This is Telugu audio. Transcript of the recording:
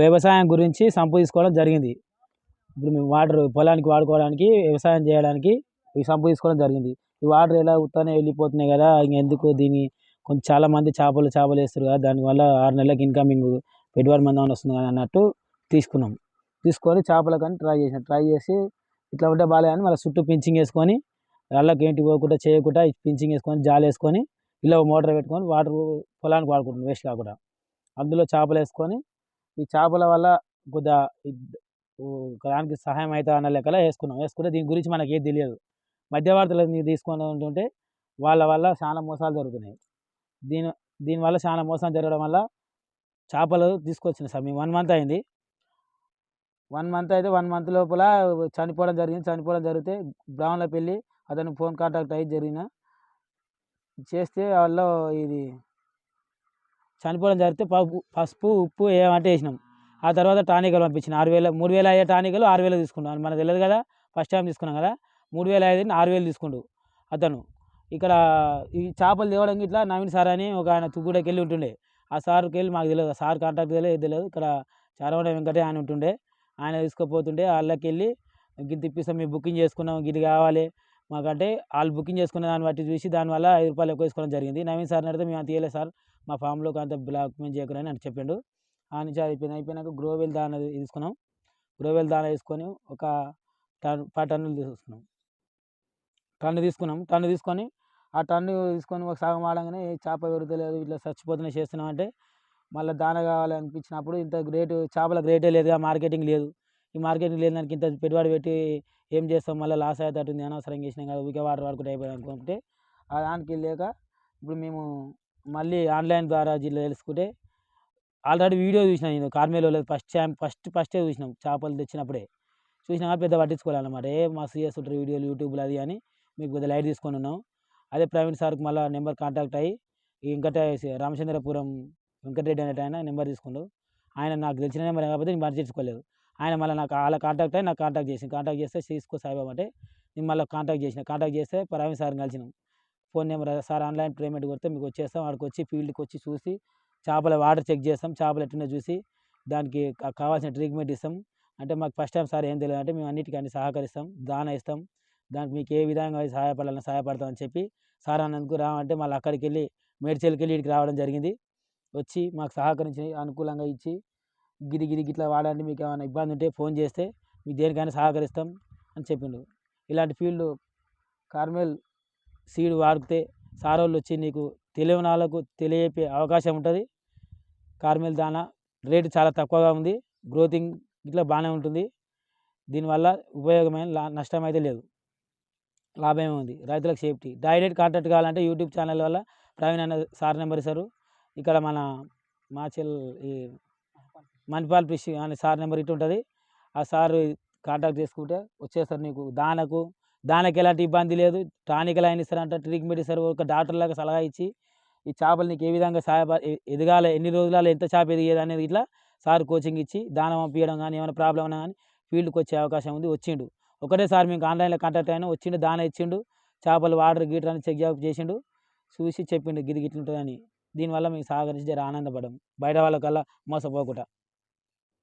వ్యవసాయం గురించి సంపు తీసుకోవడం జరిగింది. ఇప్పుడు మేము వాటర్ పొలానికి వాడుకోవడానికి వ్యవసాయం చేయడానికి ఈ సంపు తీసుకోవడం జరిగింది. ఈ వాటర్ ఎలా ఉత్తానే వెళ్ళిపోతున్నాయి కదా ఎందుకు దీన్ని కొంచెం చాలామంది చేపలు చేపలు వేస్తారు కదా దానివల్ల ఆరు నెలలకు ఇన్కమింగ్ పెట్టుబడి మంది వస్తుంది కదా అన్నట్టు తీసుకున్నాం. తీసుకొని చేపలకని ట్రై చేసినాం. ట్రై చేసి ఇట్లా ఉంటే బాగాలేదని మళ్ళీ చుట్టూ పించింగ్ వేసుకొని వాళ్ళకి ఏంటి పోకుండా చేయకుండా పించింగ్ వేసుకొని జాలు వేసుకొని ఇలా మోటార్ పెట్టుకొని వాటర్ పొలానికి వాడుకుంటున్నాం వేస్ట్ కాకుండా. అందులో చేపలు వేసుకొని ఈ చేపల వల్ల కొద్దిగా దానికి సహాయం అవుతా అన్న లెక్కలో వేసుకున్నాం. వేసుకుంటే దీని గురించి మనకి ఏది తెలియదు మధ్యవర్తులు తీసుకొని ఉంటుంటే వాళ్ళ వల్ల చాలా మోసాలు జరుగుతున్నాయి. దీని దీనివల్ల చాలా మోసం జరగడం వల్ల చేపలు తీసుకొచ్చిన సార్. మేము వన్ మంత్ అయింది. వన్ మంత్ అయితే వన్ మంత్ లోపల చనిపోవడం జరిగింది. చనిపోవడం జరిగితే బ్రాహ్మణుల పెళ్ళి అతను ఫోన్ కాంటాక్ట్ అయ్యి జరిగిన చేస్తే వాళ్ళు ఇది చనిపోవడం జరిగితే పప్పు పసుపు ఉప్పు ఏమంటే వేసినాం. ఆ తర్వాత టానికలు పంపించిన ఆరు వేల మూడు వేల అయ్యే టానికలు ఆరు వేలు తీసుకున్నాం మనకు తెలియదు కదా ఫస్ట్ టైం తీసుకున్నాం కదా మూడు వేల ఐదు ఆరు వేలు తీసుకుండు అతను. ఇక్కడ ఈ చేపలు తేవడం ఇట్లా నవీన్ సార్ అని ఒక ఆయన తుగ్గుడకి వెళ్ళి ఉంటుండే. ఆ సార్కి వెళ్ళి మాకు తెలియదు సార్ కాంటాక్ట్ తెలియదు ఏది తెలియదు. ఇక్కడ చారవడ వెంకటే ఆయన ఉంటుండే. ఆయన తీసుకుపోతుంటే వాళ్ళకి వెళ్ళి గిది తిప్పిస్తాం మేము బుకింగ్ చేసుకున్నాం గిది కావాలి. మాకంటే వాళ్ళు బుకింగ్ చేసుకున్న దాన్ని బట్టి చూసి దానివల్ల ఐదు రూపాయలు ఎక్కువ వేసుకోవడం జరిగింది. నవీన్ సార్ని అడిగితే మేము అంత తీయలేదు సార్. మా ఫామ్లోకి అంత డాక్యుమెంట్ చేయకూడదని అని చెప్పిండు. ఆ నుంచి అయిపోయింది. అయిపోయినాక గ్రోవెల్ దాన తీసుకున్నాం. గ్రోవెల్ దాన తీసుకొని ఒక టన్ పది టన్నులు తీసుకున్నాం టన్ను తీసుకున్నాం. టన్ను తీసుకొని ఆ టన్ను తీసుకొని ఒక సగం ఆడంగానే చేప పెరుగుతలేదు ఇట్లా చచ్చిపోతున్నాయి చేస్తున్నాం అంటే మళ్ళీ దాన కావాలి అనిపించినప్పుడు ఇంత రేటు చేపలకు రేటే లేదు మార్కెటింగ్ లేదు. ఈ మార్కెటింగ్ లేని దానికి ఇంత పెట్టుబడి పెట్టి ఏం చేస్తాం? మళ్ళీ లాస్ అయ్యేటట్టుంది. అనవసరంగా చేసినాం కదా ఊకే వాటర్ వరకు అయిపోయింది అనుకుంటే ఆ దానికి లేక ఇప్పుడు మేము మళ్ళీ ఆన్లైన్ ద్వారా జిల్లా తెలుసుకుంటే ఆల్రెడీ వీడియో చూసినా నేను. కార్మేలో లేదు. ఫస్ట్ టైం ఫస్ట్ ఫస్టే చూసినాం. చేపలు తెచ్చినప్పుడే. చూసినా పెద్ద పట్టించుకోవాలన్నమాట. ఏ మస్తు చేస్తుంటారు వీడియోలు యూట్యూబ్లో అది అని. మీకు పెద్ద లైట్ తీసుకొని ఉన్నాం. అదే ప్రవీణ్ సార్కి మళ్ళీ నెంబర్ కాంటాక్ట్ అయ్యి వెంకట రామచంద్రపురం వెంకటరెడ్డి అనేట ఆయన నెంబర్ తీసుకుండు ఆయన నాకు తెలిసిన నెంబర్ కాకపోతే నేను మర్చించుకోలేదు ఆయన మళ్ళీ నాకు వాళ్ళ కాంటాక్ట్ అయ్యి నాకు కాంటాక్ట్ చేసి కాంటాక్ట్ చేస్తే తీసుకో సాయిబాబు అంటే నేను మళ్ళీ కాంటాక్ట్ చేసిన. కాంటాక్ట్ చేస్తే ప్రవీణ్ సార్ని కలిసినాం. Phone number sir online payment కొడితే మీకు వచ్చేస్తాం. వాడికి వచ్చి ఫీల్డ్కి వచ్చి చూసి చేపల వాటర్ చెక్ చేస్తాం. చేపలు ఎట్టున్నా చూసి దానికి కావాల్సిన ట్రీట్మెంట్ ఇస్తాం. అంటే మాకు ఫస్ట్ టైం సార్ ఏం తెలియదు అంటే మేము అన్నిటికీ అన్ని సహకరిస్తాం. దాన ఇస్తాం. దానికి మీకు ఏ విధంగా సహాయపడాలని సహాయపడతామని చెప్పి సార్ అన్నందుకు రావంటే మళ్ళీ అక్కడికి వెళ్ళి మేడ్చల్కి వెళ్ళి ఇక్కడికి రావడం జరిగింది. వచ్చి మాకు సహకరించి అనుకూలంగా ఇచ్చి గిది గిది గిట్లా వాడండి మీకు ఏమైనా ఇబ్బంది ఉంటే ఫోన్ చేస్తే మీకు దేనికైనా సహకరిస్తాం అని చెప్పిండు. ఇలాంటి ఫీల్డ్ కార్మెల్ సీడ్ వాడితే సార్ వాళ్ళు వచ్చి నీకు తెలియని వాళ్ళకు తెలియపే అవకాశం ఉంటుంది. కార్మెల్ దానా రేటు చాలా తక్కువగా ఉంది గ్రోతింగ్ ఇట్లా బాగానే ఉంటుంది. దీనివల్ల ఉపయోగమైన లా నష్టం అయితే లేదు. లాభమే ఉంది రైతులకు సేఫ్టీ. డైరెక్ట్ కాంటాక్ట్ కావాలంటే యూట్యూబ్ ఛానల్ వల్ల ప్రవీణ్ అన్న సార్ నెంబర్ ఇస్తారు. ఇక్కడ మన మాచెల్ ఈ మణిపాల్ ఫిష్ అనే సార్ నెంబర్ ఇటు ఉంటుంది. ఆ సార్ కాంటాక్ట్ చేసుకుంటే వచ్చేస్తారు నీకు. దానకు దానికి ఎలాంటి ఇబ్బంది లేదు. టానికలు అయిన ఇస్తారంట ట్రీట్మెంట్ ఇస్తారు. ఒక డాక్టర్ లాగా సలహా ఇచ్చి ఈ చేపలు నీకు ఏ విధంగా సహాయ ఎదగాలి ఎన్ని రోజులలో ఎంత చేప ఎదిగేది అనేది ఇట్లా సార్ కోచింగ్ ఇచ్చి దానం పంపించడం కానీ ఏమైనా ప్రాబ్లం అయినా కానీ ఫీల్డ్కి వచ్చే అవకాశం ఉంది. వచ్చిండు. ఒకటే సార్ మీకు ఆన్లైన్లో కాంటాక్ట్ అయినా వచ్చిండు దాన ఇచ్చిండు చేపలు వాటర్ గీటర్ అని చెక్ చేసిండు చూసి చెప్పిండు గిది గిట్లుంటుందని. దీనివల్ల మీకు సహకరించి జర ఆనందపడడం బయట వాళ్ళకల్లా మోసపోకుండా